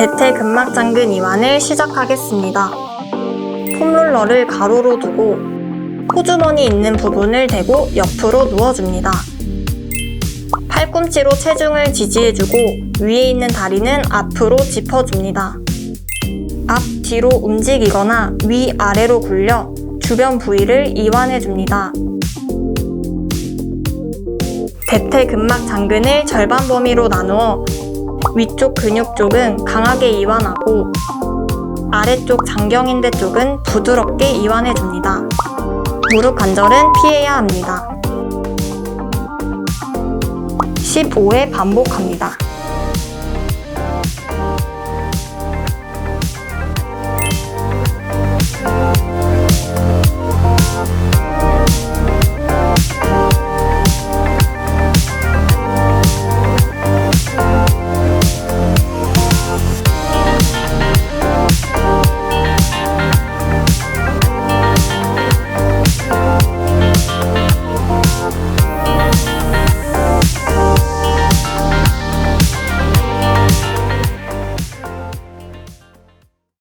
대퇴근막장근 이완을 시작하겠습니다. 폼롤러를 가로로 두고 호주머니 있는 부분을 대고 옆으로 누워줍니다. 팔꿈치로 체중을 지지해주고 위에 있는 다리는 앞으로 짚어줍니다. 앞, 뒤로 움직이거나 위, 아래로 굴려 주변 부위를 이완해줍니다. 대퇴근막 장근을 절반 범위로 나누어 위쪽 근육 쪽은 강하게 이완하고 아래쪽 장경인대 쪽은 부드럽게 이완해줍니다. 무릎 관절은 피해야 합니다. 15회 반복합니다.